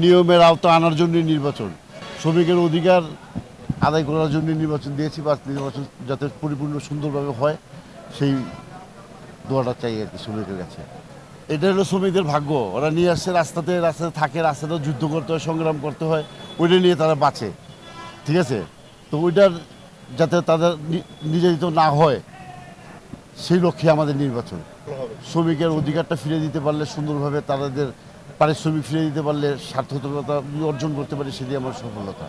নিয়মের আওতা আনার জন্য নির্বাচন। শ্রমিকের অধিকার আদায় করার জন্য নির্বাচন দিয়েছি বা নির্বাচন যাতে পরিপূর্ণ সুন্দরভাবে হয় সেই দোয়াটা চাই আর কি শ্রমিকের কাছে। এটা হলো শ্রমিকদের ভাগ্য। ওরা নিয়ে আসছে রাস্তাতে রাস্তাতে থাকে রাস্তাতে যুদ্ধ করতে হয় সংগ্রাম করতে হয় ওইটা নিয়ে তারা বাঁচে। ঠিক আছে? তো ওইটার যাতে তাদের নির্যাতিত না হয় সেই লক্ষ্যে আমাদের নির্বাচন। শ্রমিকের অধিকারটা ফিরে দিতে পারলে সুন্দরভাবে তাদের পারিশ্রমিক ফিরে দিতে পারলে সার্থকতা অর্জন করতে পারি, সেটি আমার সফলতা।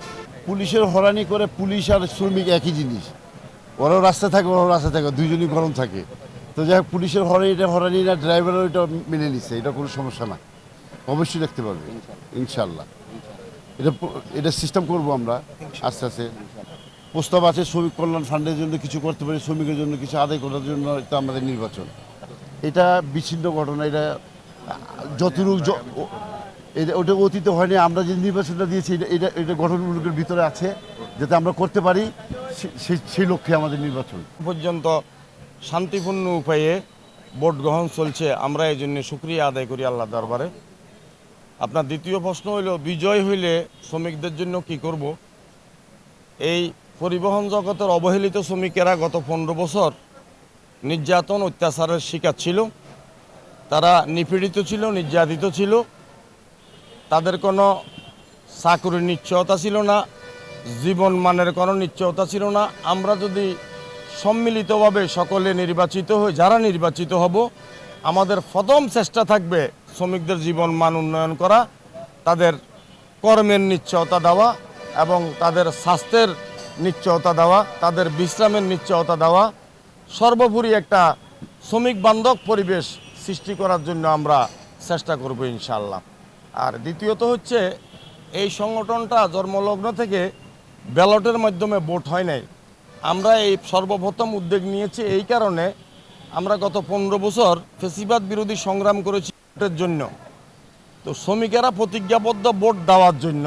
পুলিশের হরানি করে পুলিশ আর শ্রমিক একই জিনিস। ওরাও রাস্তায় থাকে, ওরাও রাস্তায় থাকে, দুইজনই গরম থাকে। তো যাই হোক, পুলিশের হরানিটা হরানি না, ড্রাইভারও এটা মেনে নিচ্ছে এটা কোনো সমস্যা না। অবশ্যই দেখতে পারবে ইনশাল্লাহ এটা এটা সিস্টেম করব আমরা, আস্তে আস্তে। প্রস্তাব আছে, শ্রমিক কল্যাণ ফান্ডের জন্য কিছু করতে পারি, শ্রমিকের জন্য কিছু, আদায় করার জন্য এটা আমাদের নির্বাচন। এটা বিচ্ছিন্ন ঘটনা, এটা যতটুকু এটা ওটা অতীতে হয়নি, আমরা যে নির্বাচনটা দিয়েছি, এটা এটা এটা গঠনমূলকের ভিতরে আছে, যাতে আমরা করতে পারি সেই লক্ষ্যে আমাদের নির্বাচন। পর্যন্ত শান্তিপূর্ণ উপায়ে ভোট গ্রহণ চলছে, আমরা এই জন্য সুক্রিয়া আদায় করি আল্লাহ দরবারে। আপনার দ্বিতীয় প্রশ্ন হইল, বিজয় হইলে শ্রমিকদের জন্য কি করব? এই পরিবহন জগতের অবহেলিত শ্রমিকেরা গত পনেরো বছর নির্যাতন, অত্যাচারের শিকার ছিল। তারা নিপীড়িত ছিল, নির্যাতিত ছিল। তাদের কোনো চাকরির নিশ্চয়তা ছিল না, জীবন মানের কোনো নিশ্চয়তা ছিল না। আমরা যদি সম্মিলিতভাবে সকলে নির্বাচিত হই, যারা নির্বাচিত হব, আমাদের প্রথম চেষ্টা থাকবে শ্রমিকদের জীবন মান উন্নয়ন করা, তাদের কর্মের নিশ্চয়তা দেওয়া এবং তাদের স্বাস্থ্যের নিশ্চয়তা দেওয়া, তাদের বিশ্রামের নিশ্চয়তা দেওয়া। সর্বোপরি একটা শ্রমিক বান্ধব পরিবেশ সৃষ্টি করার জন্য আমরা চেষ্টা করব ইনশাল্লাহ আর দ্বিতীয়ত হচ্ছে, এই সংগঠনটা জন্মলগ্ন থেকে ব্যালটের মাধ্যমে ভোট হয় নাই। আমরা এই সর্বপ্রথম উদ্যোগ নিয়েছি এই কারণে আমরা গত পনেরো বছর ফেসিবাদ বিরোধী সংগ্রাম করেছি ভোটের জন্য। তো শ্রমিকেরা প্রতিজ্ঞাবদ্ধ ভোট দেওয়ার জন্য,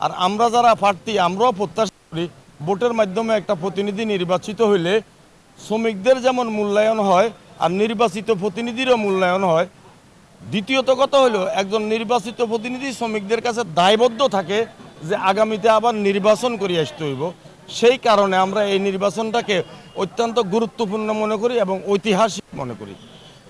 আর আমরা যারা প্রার্থী, আমরাও প্রত্যাশা করি ভোটের মাধ্যমে একটা প্রতিনিধি নির্বাচিত হইলে শ্রমিকদের যেমন মূল্যায়ন হয় আর নির্বাচিত প্রতিনিধিরও মূল্যায়ন হয়। দ্বিতীয়ত কথা হলো, একজন নির্বাচিত প্রতিনিধি শ্রমিকদের কাছে দায়বদ্ধ থাকে যে আগামীতে আবার নির্বাচন করে আসতে হইব। সেই কারণে আমরা এই নির্বাচনটাকে অত্যন্ত গুরুত্বপূর্ণ মনে করি এবং ঐতিহাসিক মনে করি।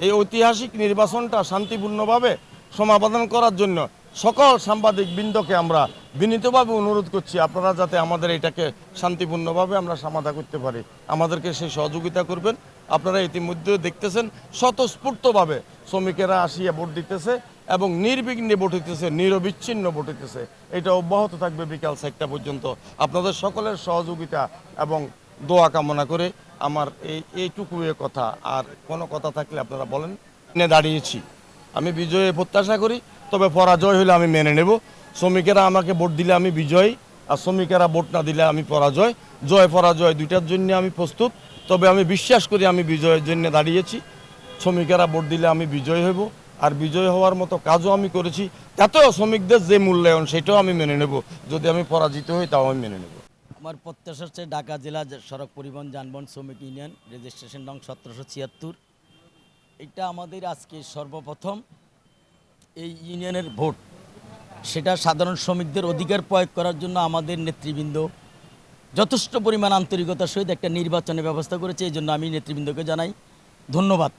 এই ঐতিহাসিক নির্বাচনটা শান্তিপূর্ণভাবে সমাধান করার জন্য সকল সাংবাদিক বৃন্দকে আমরা বিনীতভাবে অনুরোধ করছি, আপনারা যাতে আমাদের এটাকে শান্তিপূর্ণভাবে আমরা সমাধান করতে পারি। আমাদেরকে সেই সহযোগিতা করবেন। আপনারা ইতিমধ্যে দেখতেছেন স্বতঃস্ফূর্তভাবে শ্রমিকেরা আসিয়া ভোট দিতেছে এবং নির্বিঘ্নে ভোট হইতেছে, নিরবিচ্ছিন্ন ভোট হইতেছে। এটা অব্যাহত থাকবে বিকাল চারটা পর্যন্ত। আপনাদের সকলের সহযোগিতা এবং দোয়া কামনা করে আমার এই এইটুকু কথা। আর কোনো কথা থাকলে আপনারা বলেন নিয়ে দাঁড়িয়েছি। আমি বিজয়ে প্রত্যাশা করি, তবে পরাজয় হলে আমি মেনে নেব। শ্রমিকেরা আমাকে ভোট দিলে আমি বিজয়ী, আর শ্রমিকেরা ভোট না দিলে আমি পরাজয়। জয় পরাজয় দুইটার জন্য আমি প্রস্তুত। তবে আমি বিশ্বাস করি আমি বিজয়ের জন্য দাঁড়িয়েছি। শ্রমিকেরা ভোট দিলে আমি বিজয় হব আর বিজয় হওয়ার মতো কাজও আমি করেছি। তাতেও শ্রমিকদের যে মূল্যায়ন সেটাও আমি মেনে নেব। যদি আমি পরাজিত হই তাও আমি মেনে নেব। আমার প্রত্যাশা হচ্ছে ঢাকা জেলা সড়ক পরিবহন যানবাহন শ্রমিক ইউনিয়ন, রেজিস্ট্রেশন নং সতেরোশো ছিয়াত্তর। এটা আমাদের আজকে সর্বপ্রথম এই ইউনিয়নের ভোট। সেটা সাধারণ শ্রমিকদের অধিকার প্রয়োগ করার জন্য আমাদের নেতৃবৃন্দ যথেষ্ট পরিমাণ আন্তরিকতার সহিত একটা নির্বাচনের ব্যবস্থা করেছে এই জন্য আমি নেতৃবৃন্দকে জানাই ধন্যবাদ।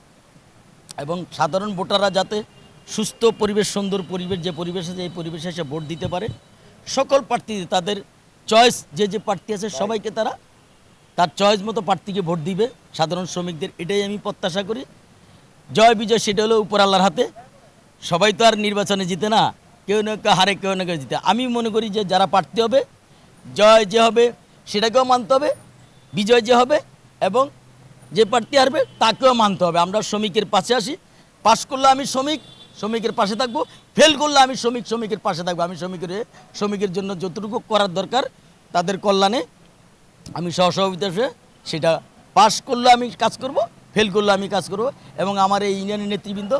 এবং সাধারণ ভোটাররা যাতে সুস্থ পরিবেশ সুন্দর পরিবেশ যে পরিবেশ আছে এই পরিবেশে এসে ভোট দিতে পারে সকল প্রার্থী তাদের চয়েস যে যে প্রার্থী আছে সবাইকে তারা তার চয়েস মতো প্রার্থীকে ভোট দিবে। সাধারণ শ্রমিকদের এটাই আমি প্রত্যাশা করি। জয় বিজয় সেটা হলো উপর আল্লাহর হাতে। সবাই তো আর নির্বাচনে জিতে না কেউ না কেউ হারে কেউ না কেউ জিতে। আমি মনে করি যে যারা প্রার্থী হবে জয় যে হবে সেটাকেও মানতে হবে, বিজয় যে হবে এবং যে প্রার্থী হারবে তাকেও মানতে হবে। আমরা শ্রমিকের পাশে আসি পাশ করলে আমি শ্রমিক, শ্রমিকের পাশে থাকব। ফেল করলে আমি শ্রমিক, শ্রমিকের পাশে থাকব। আমি শ্রমিকের শ্রমিকের জন্য যতটুকু করার দরকার তাদের কল্যাণে আমি সহসভাপতি হিসেবে সেটা পাশ করলে আমি কাজ করব, ফেল করলে আমি কাজ করব এবং আমার এই ইউনিয়নের নেতৃবৃন্দ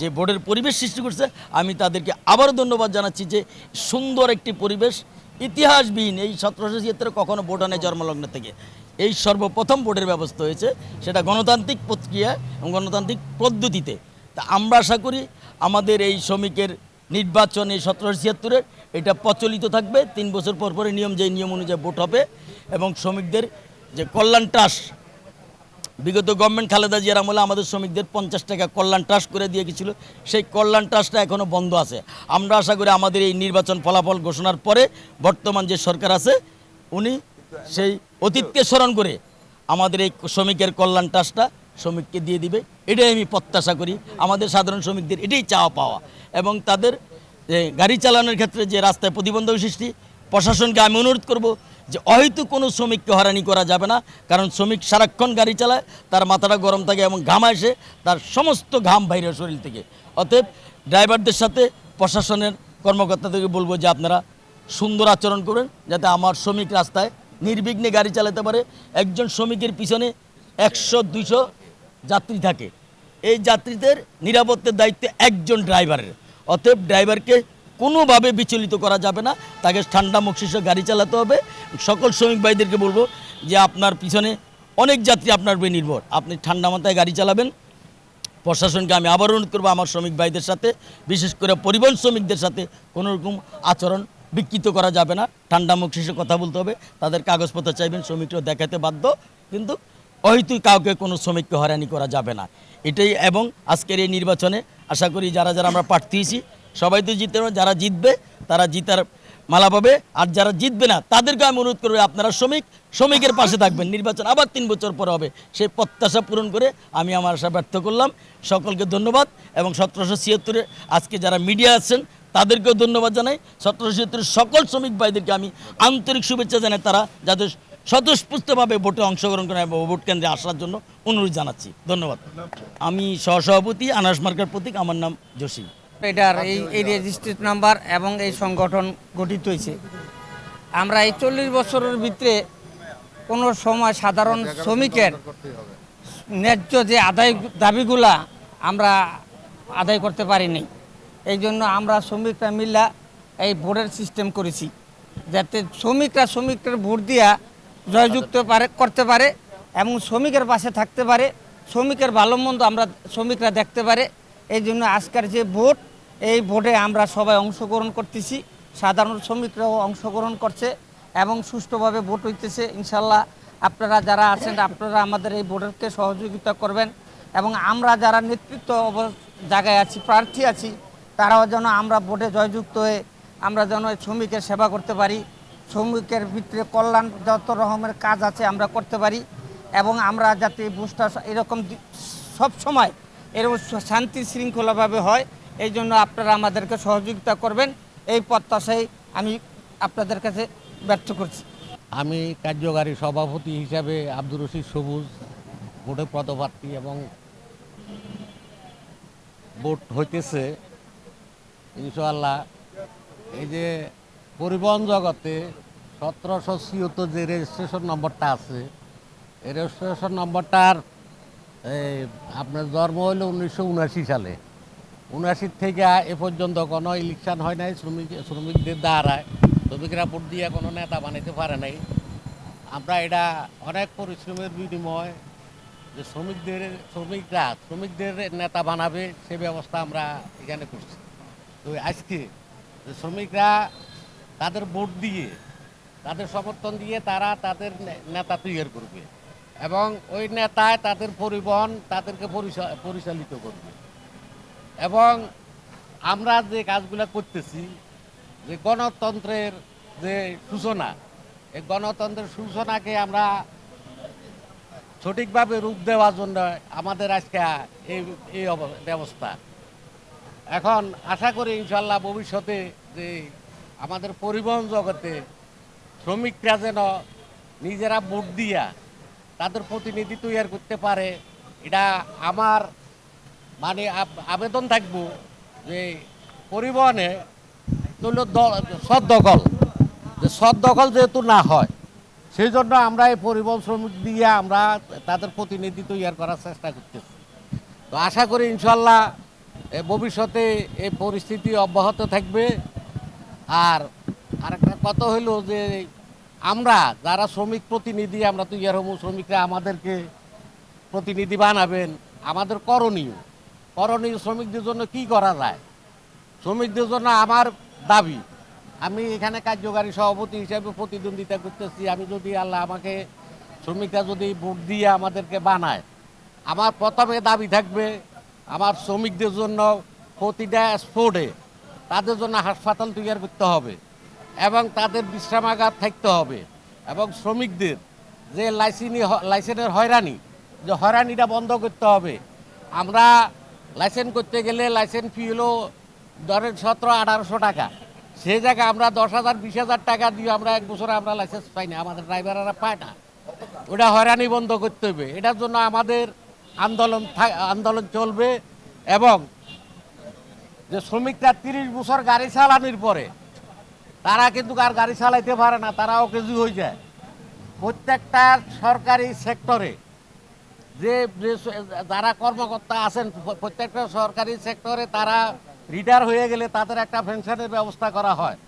যে বোর্ডের পরিবেশ সৃষ্টি করছে, আমি তাদেরকে আবারও ধন্যবাদ জানাচ্ছি যে সুন্দর একটি পরিবেশ ইতিহাসবিহীন এই সতেরোশো ছিয়াত্তরে কখনো ভোট হয় জন্মলগ্ন থেকে। এই সর্বপ্রথম ভোটের ব্যবস্থা হয়েছে সেটা গণতান্ত্রিক প্রক্রিয়া এবং গণতান্ত্রিক পদ্ধতিতে। তা আমরা আশা করি আমাদের এই শ্রমিকের নির্বাচন এই সতেরোশো ছিয়াত্তরের এটা প্রচলিত থাকবে। তিন বছর পর পরে নিয়ম যে নিয়ম অনুযায়ী ভোট হবে এবং শ্রমিকদের যে কল্যাণ ট্রাস্ট বিগত গভর্নমেন্ট খালেদা জিয়ার আমলে আমাদের শ্রমিকদের পঞ্চাশ টাকা কল্যাণ ট্রাস্ট করে দিয়ে গেছিল সেই কল্যাণ ট্রাস্টটা এখনও বন্ধ আছে। আমরা আশা করি আমাদের এই নির্বাচন ফলাফল ঘোষণার পরে বর্তমান যে সরকার আছে, উনি সেই অতীতকে স্মরণ করে আমাদের এই শ্রমিকের কল্যাণ ট্রাস্টটা শ্রমিককে দিয়ে দিবে। এটাই আমি প্রত্যাশা করি। আমাদের সাধারণ শ্রমিকদের এটাই চাওয়া পাওয়া। এবং তাদের গাড়ি চালানোর ক্ষেত্রে যে রাস্তায় প্রতিবন্ধক সৃষ্টি, প্রশাসনকে আমি অনুরোধ করব যে হয়তো কোনো শ্রমিককে হয়রানি করা যাবে না, কারণ শ্রমিক সারাক্ষণ গাড়ি চালায়, তার মাথাটা গরম থাকে এবং ঘাম আসে, তার সমস্ত ঘাম বাইরে শরীর থেকে। অতএব ড্রাইভারদের সাথে প্রশাসনের কর্মকর্তাদেরকে বলব যে আপনারা সুন্দর আচরণ করবেন, যাতে আমার শ্রমিক রাস্তায় নির্বিঘ্নে গাড়ি চালাতে পারে। একজন শ্রমিকের পিছনে একশো, দুইশো যাত্রী থাকে। এই যাত্রীদের নিরাপত্তার দায়িত্ব একজন ড্রাইভারের। অতএব ড্রাইভারকে কোনোভাবে বিচলিত করা যাবে না। তাকে ঠান্ডা মস্তিষ্ক গাড়ি চালাতে হবে। সকল শ্রমিক ভাইদেরকে বলব যে আপনার পিছনে অনেক যাত্রী আপনার উপরে নির্ভর। আপনি ঠান্ডা মাথায় গাড়ি চালাবেন। প্রশাসনকে আমি আবার অনুরোধ করব আমার শ্রমিক ভাইদের সাথে, বিশেষ করে পরিবহন শ্রমিকদের সাথে কোনো রকম আচরণ বিকৃত করা যাবে না। ঠান্ডা মুখ শেষে কথা বলতে হবে। তাদের কাগজপত্র চাইবেন, শ্রমিকরা দেখাতে বাধ্য। কিন্তু হয়তো কাউকে কোনো শ্রমিককে হয়রানি করা যাবে না। এটাই এবং আজকের এই নির্বাচনে আশা করি যারা যারা আমরা প্রার্থী সবাই তো জিততে যারা জিতবে, তারা জিতার মালা পাবে। আর যারা জিতবে না তাদেরকে আমি অনুরোধ করব, আপনারা শ্রমিক, শ্রমিকের পাশে থাকবেন। নির্বাচন আবার তিন বছর পর হবে। সেই প্রত্যাশা পূরণ করে আমি আমার আশা ব্যর্থ করলাম। সকলকে ধন্যবাদ এবং সতেরোশো ছিয়াত্তরে আজকে যারা মিডিয়া আছেন, তাদেরকেও ধন্যবাদ জানাই। সতেরোশো ছিয়াত্তরের সকল শ্রমিক ভাইদেরকে আমি আন্তরিক শুভেচ্ছা জানাই। তারা যাদের স্বতঃস্ফূর্তভাবে ভোটে অংশগ্রহণ করে এবং ভোট কেন্দ্রে আসার জন্য অনুরোধ জানাচ্ছি। ধন্যবাদ। আমি সহসভাপতি আনাস মার্কার প্রতীক। আমার নাম জসিম। এটার এই এই রেজিস্ট্রেট নাম্বার এবং এই সংগঠন গঠিত হয়েছে। আমরা এই চল্লিশ বছরের ভিতরে কোনো সময় সাধারণ শ্রমিকের ন্যায্য যে আদায় দাবিগুলা আমরা আদায় করতে পারিনি। এই জন্য আমরা শ্রমিকরা মিল্লা এই ভোটের সিস্টেম করেছি। যাতে শ্রমিকরা শ্রমিকদের ভোট দিয়া জয়যুক্ত পারে করতে পারে এবং শ্রমিকের পাশে থাকতে পারে। শ্রমিকের ভালো মন্দ আমরা শ্রমিকরা দেখতে পারে। এই জন্য আজকের যে ভোট এই ভোটে আমরা সবাই অংশগ্রহণ করতেছি, সাধারণ শ্রমিকরাও অংশগ্রহণ করছে এবং সুষ্ঠুভাবে ভোট হইতেছে, ইনশাল্লাহ। আপনারা যারা আছেন, আপনারা আমাদের এই ভোটেরকে সহযোগিতা করবেন এবং আমরা যারা নেতৃত্ব অব- জায়গায় আছি, প্রার্থী আছি, তারাও যেন আমরা ভোটে জয়যুক্ত হয়ে আমরা যেন শ্রমিকের সেবা করতে পারি, শ্রমিকের ভিতরে কল্যাণ যত রকমের কাজ আছে আমরা করতে পারি এবং আমরা যাতে বুঝটা এরকম সব সময় এরকম শান্তি শৃঙ্খলাভাবে হয় এই জন্য আপনারা আমাদেরকে সহযোগিতা করবেন। এই প্রত্যাশায় আমি আপনাদের কাছে ব্যর্থ করছি। আমি কার্যকারী সভাপতি হিসাবে আব্দুর রশিদ সবুজ, ভোটে পদপ্রার্থী এবং ভোট হইতেছে। ইনশাআল্লাহ এই যে পরিবহন জগতে সতেরোশো ছিয়ত্তর যে রেজিস্ট্রেশন নম্বরটা আছে, এই রেজিস্ট্রেশন নম্বরটার এই, আপনার জন্ম হলো উনিশশো উনাশি সালে। উনাশি থেকে এ পর্যন্ত কোনো ইলেকশন হয় নাই, শ্রমিক, শ্রমিকদের দ্বারায়। শ্রমিকরা ভোট দিয়ে কোনো নেতা বানাইতে পারে নাই। আমরা এটা অনেক পরিশ্রমের বিনিময় যে শ্রমিকদের, শ্রমিকরা, শ্রমিকদের নেতা বানাবে, সে ব্যবস্থা আমরা এখানে করছি। তো আজকে যে শ্রমিকরা তাদের ভোট দিয়ে, তাদের সমর্থন দিয়ে তারা তাদের নেতা তৈরি করবে এবং ওই নেতায় তাদের পরিবহন তাদেরকে পরিচা- পরিচালিত করবে। এবং আমরা যে কাজগুলো করতেছি, যে গণতন্ত্রের যে সূচনা, এই গণতন্ত্রের সূচনাকে আমরা সঠিকভাবে রূপ দেওয়ার জন্য আমাদের আজকে এই এই ব্যবস্থা। এখন আশা করি ইনশাল্লাহ ভবিষ্যতে যে আমাদের পরিবহন জগতে শ্রমিকরা যেন নিজেরা ভোট দিয়া তাদের প্রতিনিধি তৈরি করতে পারে, এটা আমার মানে আবেদন থাকব যে পরিবহনে তুলো সৎ দখল। যে সৎ দখল যেহেতু না হয়, সেই জন্য আমরা এই পরিবহন শ্রমিক দিয়ে আমরা তাদের প্রতিনিধি তৈরি করার চেষ্টা করতেছি। তো আশা করি ইনশাল্লাহ ভবিষ্যতে এই পরিস্থিতি অব্যাহত থাকবে। আর আরেকটা কথা হইল যে আমরা যারা শ্রমিক প্রতিনিধি, আমরা তৈরি হব শ্রমিকরা আমাদেরকে প্রতিনিধি বানাবেন, আমাদের করণীয়। করণীয় শ্রমিকদের জন্য কি করা যায়? শ্রমিকদের জন্য আমার দাবি। আমি এখানে কার্যকারী সভাপতি হিসাবে প্রতিদ্বন্দ্বিতা করতেছি। আমি যদি আল্লাহ আমাকে, শ্রমিকরা যদি ভোট দিয়ে আমাদেরকে বানায়, আমার প্রথমে দাবি থাকবে আমার শ্রমিকদের জন্য প্রতিটা স্পোর্টে তাদের জন্য হাসপাতাল তৈরি করতে হবে এবং তাদের বিশ্রামাগার থাকতে হবে এবং শ্রমিকদের যে লাইসেন্স লাইসেন্সের হয়রানি, যে হয়রানিটা বন্ধ করতে হবে। আমরা লাইসেন্স করতে গেলে লাইসেন্স ফি হলো ধরেন সতেরো, আঠারোশো টাকা। সেই জায়গায় আমরা দশ হাজার, বিশ হাজার টাকা দিয়ে আমরা এক বছরে আমরা লাইসেন্স পাই না, আমাদের ড্রাইভাররা পায় না। ওটা হয়রানি বন্ধ করতে হবে। এটার জন্য আমাদের আন্দোলন আন্দোলন চলবে এবং যে শ্রমিকরা তিরিশ বছর গাড়ি চালানোর পরে, তারা কিন্তু আর গাড়ি চালাইতে পারে না, তারাও কেজি হয়ে যায়। প্রত্যেকটা সরকারি সেক্টরে যে যারা কর্মকর্তা আছেন প্রত্যেকটা সরকারি সেক্টরে তারা রিটায়ার হয়ে গেলে তাদের একটা পেনশনের ব্যবস্থা করা হয়।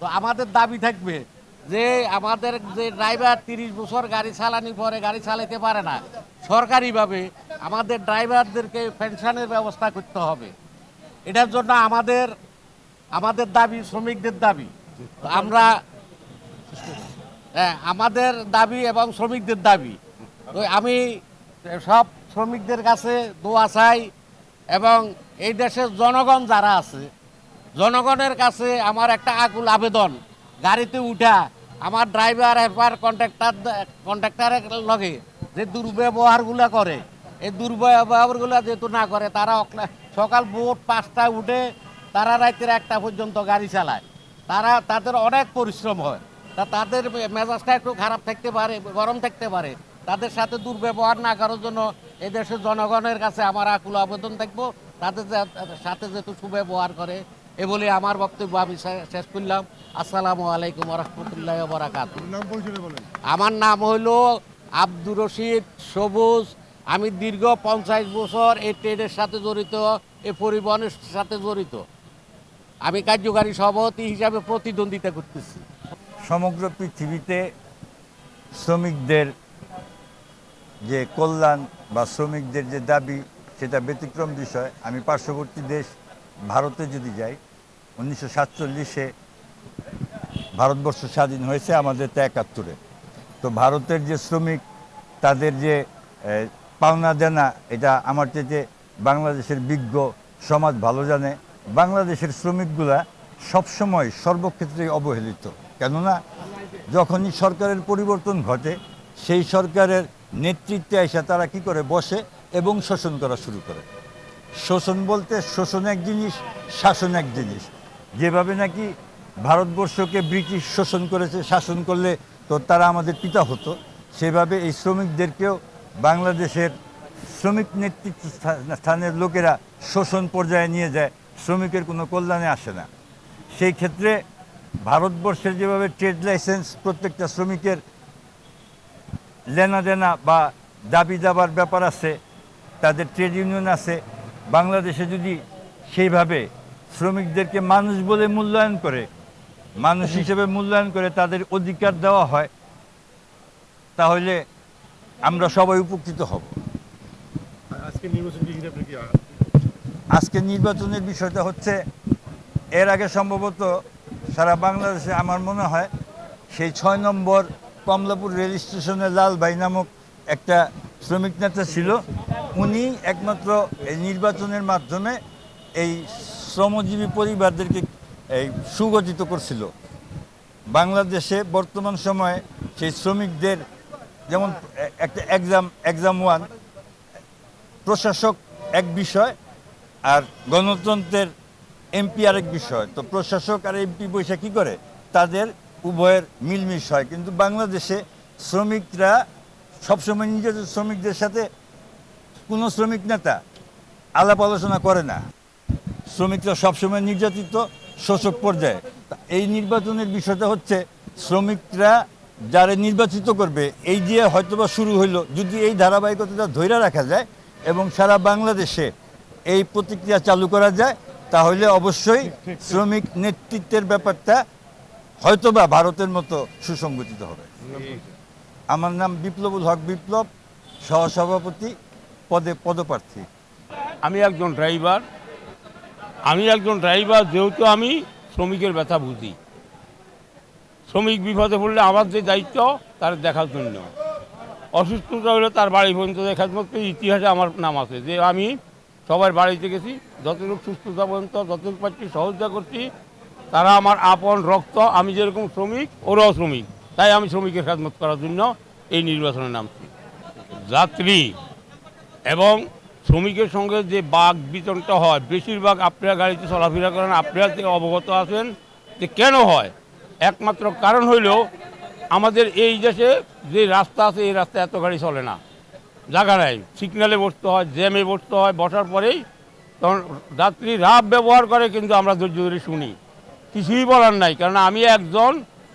তো আমাদের দাবি থাকবে যে আমাদের যে ড্রাইভার তিরিশ বছর গাড়ি চালানি পরে গাড়ি চালাতে পারে না, সরকারিভাবে আমাদের ড্রাইভারদেরকে পেনশনের ব্যবস্থা করতে হবে। এটার জন্য আমাদের আমাদের দাবি, শ্রমিকদের দাবি। আমরা হ্যাঁ আমাদের দাবি এবং শ্রমিকদের দাবি। তো আমি সব শ্রমিকদের কাছে দোয়া চাই এবং এই দেশের জনগণ যারা আছে, জনগণের কাছে আমার একটা আকুল আবেদন, গাড়িতে উঠা, আমার ড্রাইভার হেল্পার কন্ট্রাক্টর কন্ট্রাক্টরের লগে যে দুর্ব্যবহারগুলো করে, এই দুর্ব্যবহারগুলো যেহেতু না করে, তারা সকাল ভোর পাঁচটায় উঠে তারা রাতের একটা পর্যন্ত গাড়ি চালায়। তারা, তাদের অনেক পরিশ্রম হয়। তা তাদের মেজাজটা একটু খারাপ থাকতে পারে, গরম থাকতে পারে। তাদের সাথে দুর্ব্যবহার না করার জন্য এই দেশের জনগণের কাছে আমার আকুল আবেদন থাকব। তাদের সাথে যেহেতু সুব্যবহার করে এ বলে আমার বক্তব্য আমি শেষ করলাম। আসসালামু আলাইকুম রহমতুল্লাহ বরাকাত আমার নাম হইল আব্দুর রশিদ সবুজ। আমি দীর্ঘ পঞ্চাশ বছর এই ট্রেনের সাথে জড়িত এই পরিবহনের সাথে জড়িত। আমি কার্যকারী সভাপতি হিসাবে প্রতিদ্বন্দ্বিতা করতেছি। সমগ্র পৃথিবীতে শ্রমিকদের যে কল্যাণ বা শ্রমিকদের যে দাবি, সেটা ব্যতিক্রম বিষয়। আমি পার্শ্ববর্তী দেশ ভারতে যদি যাই, উনিশশো সাতচল্লিশে ভারতবর্ষ স্বাধীন হয়েছে আমাদের তো একাত্তরে। তো ভারতের যে শ্রমিক, তাদের যে পাওনা দেনা, এটা আমার চেয়ে বাংলাদেশের বিজ্ঞ সমাজ ভালো জানে। বাংলাদেশের শ্রমিকগুলা সবসময় সর্বক্ষেত্রে অবহেলিত। কেননা, যখনই সরকারের পরিবর্তন ঘটে, সেই সরকারের নেতৃত্বে এসে তারা কি করে? বসে এবং শোষণ করা শুরু করে। শোষণ বলতে শোষণ এক জিনিস, শাসন এক জিনিস। যেভাবে নাকি ভারতবর্ষকে ব্রিটিশ শোষণ করেছে, শাসন করলে তো তারা আমাদের পিতা হতো, সেভাবে এই শ্রমিকদেরকেও বাংলাদেশের শ্রমিক নেতৃত্ব স্থা- স্থানের লোকেরা শোষণ পর্যায়ে নিয়ে যায়, শ্রমিকের কোনো কল্যাণে আসে না। সেই ক্ষেত্রে ভারতবর্ষের যেভাবে ট্রেড লাইসেন্স প্রত্যেকটা শ্রমিকের লেনা দেনা বা দাবি দাবার ব্যাপার আছে তাদের ট্রেড ইউনিয়ন আছে বাংলাদেশে যদি সেইভাবে শ্রমিকদেরকে মানুষ বলে মূল্যায়ন করে মানুষ হিসেবে মূল্যায়ন করে তাদের অধিকার দেওয়া হয় তাহলে আমরা সবাই উপকৃত হব। আজকে নির্বাচনের বিষয়টা হচ্ছে এর আগে সম্ভবত সারা বাংলাদেশে আমার মনে হয় সেই ছয় নম্বর কমলাপুর রেল স্টেশনে লাল ভাই নামক একটা শ্রমিক নেতা ছিল। উনি একমাত্র এই নির্বাচনের মাধ্যমে এই শ্রমজীবী পরিবারদেরকে এই সুগঠিত করছিল। বাংলাদেশে বর্তমান সময়ে সেই শ্রমিকদের যেমন একটা এক্সাম এক্সাম ওয়ান প্রশাসক এক বিষয় আর গণতন্ত্রের এমপি আরেক বিষয়। তো প্রশাসক আর এমপি বৈশা কী করে? তাদের উভয়ের মিলমিশ হয়। কিন্তু বাংলাদেশে শ্রমিকরা সবসময় নিজেদের শ্রমিকদের সাথে কোনো শ্রমিক নেতা আলাপ আলোচনা করে না। শ্রমিকরা সবসময় নির্যাতিত শোষক পর্যায়ে। এই নির্বাচনের বিষয়টা হচ্ছে শ্রমিকরা যারা নির্বাচিত করবে, এই দিয়ে হয়তোবা শুরু হইল। যদি এই ধারাবাহিকতাটা ধৈর্য রাখা যায় এবং সারা বাংলাদেশে এই প্রতিক্রিয়া চালু করা যায়, তাহলে অবশ্যই শ্রমিক নেতৃত্বের ব্যাপারটা হয়তোবা ভারতের মতো সুসংগঠিত হবে। আমার নাম বিপ্লবুল হক বিপ্লব, সহসভাপতি, পদে পদপ্রার্থী। আমি একজন ড্রাইভার। আমি একজন ড্রাইভার, যেহেতু আমি শ্রমিকের ব্যথা বুঝি। শ্রমিক বিপদে পড়লে আমার যে দায়িত্ব, তার দেখার জন্য। অসুস্থতা হলে তার বাড়ি পর্যন্ত দেখার মতো ইতিহাসে আমার নাম আছে। যে আমি সবার বাড়িতে গেছি, যতটুকু সুস্থতা পর্যন্ত, যতটুকু পাচ্ছি সহযোগিতা করছি তারা আমার আপন রক্ত, আমি যেরকম শ্রমিক, ওরাও শ্রমিক। তাই আমি শ্রমিকের খেদমত করার জন্য এই নির্বাচনে নামছি যাত্রী এবং শ্রমিকের সঙ্গে যে বাঘ বিতরণটা হয়, বেশিরভাগ আপনারা গাড়িতে চলাফেরা করেন, আপনারা থেকে অবগত আছেন যে কেন হয়। একমাত্র কারণ হইল আমাদের এই দেশে যে রাস্তা আছে, এই রাস্তায় এত গাড়ি চলে না। জায়গা নাই। সিগনালে বসতে হয়, জ্যামে বসতে হয়, বসার পরেই তখন যাত্রী রাব ব্যবহার করে, কিন্তু আমরা ধৈর্য ধরে শুনি। কিছুই বলার নাই। কারণ আমি একজন,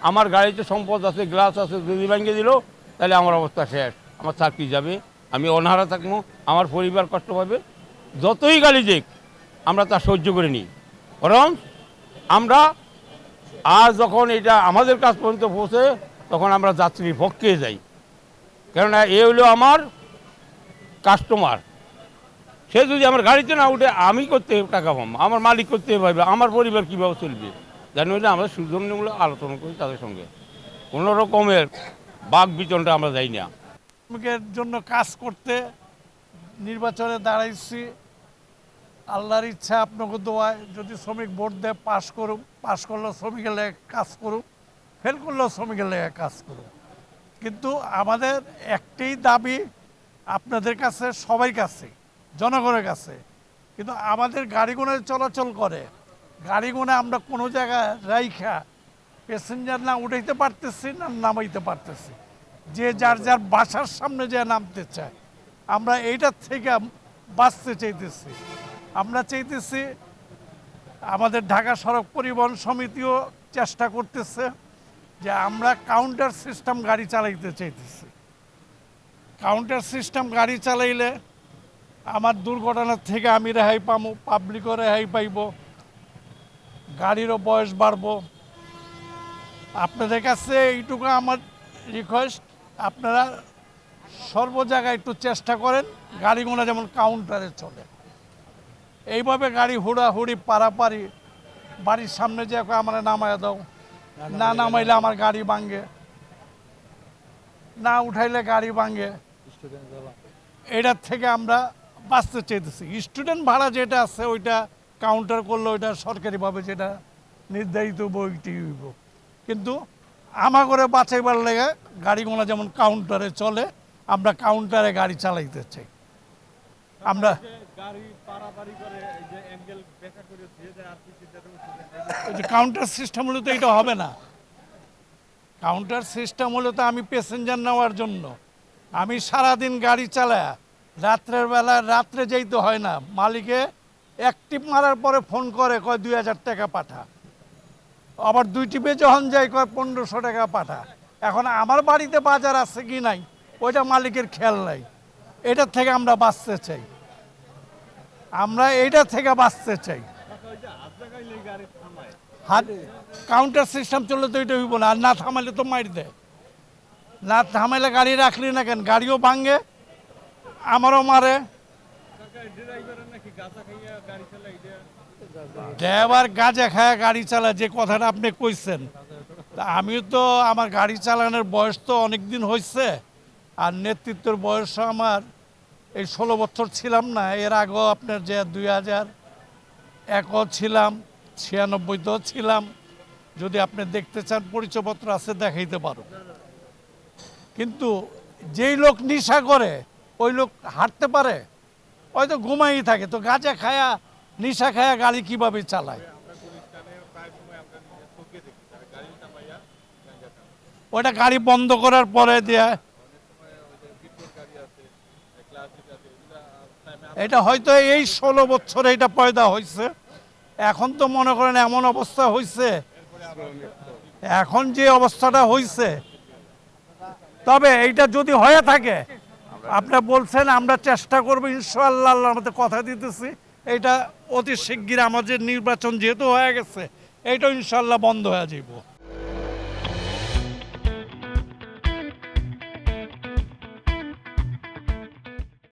আমার গাড়িতে সম্পদ আছে, গ্লাস আছে, যদি ভেঙে দিল, তাহলে আমার অবস্থা শেষ। আমার চাকরি যাবে, আমি অনাহারা থাকব, আমার পরিবার কষ্ট পাবে। যতই গালি দিক, আমরা তা সহ্য করে নিই। বরং আমরা আর যখন এটা আমাদের কাছ পর্যন্ত পৌঁছে, তখন আমরা যাত্রীর পক্ষে যাই। কেননা এ হলো আমার কাস্টমার সে যদি আমার গাড়িতে না উঠে, আমি করতে টাকা পাবো আমার মালিক করতে পারবে, আমার পরিবার কীভাবে চলবে? জানি হলে আমরা সুযোগমূলক আলোচনা করি তাদের সঙ্গে। কোনো রকমের বাঘ বিতনটা আমরা যাই না। শ্রমিকের জন্য কাজ করতে নির্বাচনে দাঁড়াইছি। আল্লাহর ইচ্ছা আপনাকে দোয়ায়, যদি শ্রমিক ভোট দেয়, পাশ করুক, পাশ করলেও শ্রমিকের লেগে কাজ করুক, ফেল করলেও শ্রমিকের লেগে কাজ করুক। কিন্তু আমাদের একটাই দাবি আপনাদের কাছে, সবাই কাছে, জনগণের কাছে। কিন্তু আমাদের গাড়িগুলো চলাচল করে গাড়িগুলো আমরা কোনো জায়গায় রাইখা প্যাসেঞ্জার না উঠাইতে পারতেছি না নামাইতে পারতেছি। যে যার যার বাসার সামনে যে নামতে চায়। আমরা এইটার থেকে বাঁচতে চাইতেছি। আমরা চাইতেছি আমাদের ঢাকা সড়ক পরিবহন সমিতিও চেষ্টা করতেছে যে আমরা কাউন্টার সিস্টেম গাড়ি চালাইতে চাইতেছি। কাউন্টার সিস্টেম গাড়ি চালাইলে আমার দুর্ঘটনার থেকে আমি রেহাই পাবো পাবলিকও রেহাই পাইব। গাড়িরও বয়স বাড়বো। আপনাদের কাছে এইটুকু আমার রিকোয়েস্ট আপনারা সর্ব জায়গায় একটু চেষ্টা করেন গাড়িগুলো যেমন কাউন্টারে চলে। এইভাবে গাড়ি হুড়াহুড়ি পারাপারি বাড়ির সামনে যে আমার নামায় দাও। না নামাইলে আমার গাড়ি ভাঙ্গে না উঠাইলে গাড়ি ভাঙ্গে এটার থেকে আমরা বাঁচতে চাইতেছি। স্টুডেন্ট ভাড়া যেটা আছে ওইটা কাউন্টার করলে, ওইটা সরকারিভাবে যেটা নির্ধারিত বইটি হইব। কিন্তু আমা করে বাঁচাইবার লেগে গাড়ি গাড়িগুলো যেমন কাউন্টারে চলে, আমরা কাউন্টারে গাড়ি চালাইতে চাই। আমরা কাউন্টার সিস্টেম হলে তো এটা হবে না। কাউন্টার সিস্টেম হলে তো আমি প্যাসেঞ্জার নেওয়ার জন্য। আমি সারাদিন গাড়ি চালায়, রাত্রের বেলা, রাত্রে যেতে হয় না। মালিকে অ্যাক্টিভ মারার পরে ফোন করে, কয় দুই হাজার টাকা পাঠা। আবার দুই টিপে যখন যাই কয় পনেরোশো টাকা পাঠা। এখন আমার বাড়িতে বাজার আছে কি নাই, ওইটা মালিকের খেয়াল নাই। এটার থেকে আমরা বাঁচতে চাই। আমরা এইটা থেকে বাঁচতে চাই। হাত কাউন্টার সিস্টেম চললে তো এটা হইব না, আর না থামাইলে তো মারি দেয়। না থামাইলে গাড়ি রাখলি না কেন? গাড়িও ভাঙ্গে আমারও মারে। ড্রাইভার গাঁজা খায় গাড়ি চালায় যে কথাটা আপনি কইছেন। তা আমিও তো আমার গাড়ি চালানোর বয়স তো অনেক দিন হয়েছে আর নেতৃত্বের বয়স আমার এই ষোলো বছর ছিলাম না, এর আগেও আপনার যে দুই হাজার একও ছিলাম, ছিয়ানব্বইতেও ছিলাম, যদি আপনি দেখতে চান পরিচয়পত্র আছে দেখাইতে পারো। কিন্তু যেই লোক নিশা করে, ওই লোক হাঁটতে পারে হয়তো ঘুমাই থাকে, তো গাঁজা খায়া, নিশা খায়া গাড়ি কীভাবে চালায়? ওটা গাড়ি বন্ধ করার পরে দেয়া। এটা হয়তো এই ষোলো বছরে এটা পয়দা হয়েছে এখন তো মনে করেন এমন অবস্থা হয়েছে এখন যে অবস্থাটা হয়েছে তবে এইটা যদি হয়ে থাকে আপনার বলছেন, আমরা চেষ্টা করব ইনশাল্লাহ মধ্যে কথা দিতেছি। এটা অতি শিগগির আমাদের নির্বাচন যেহেতু হয়ে গেছে এটা ইনশাল্লাহ বন্ধ হয়ে যাইব।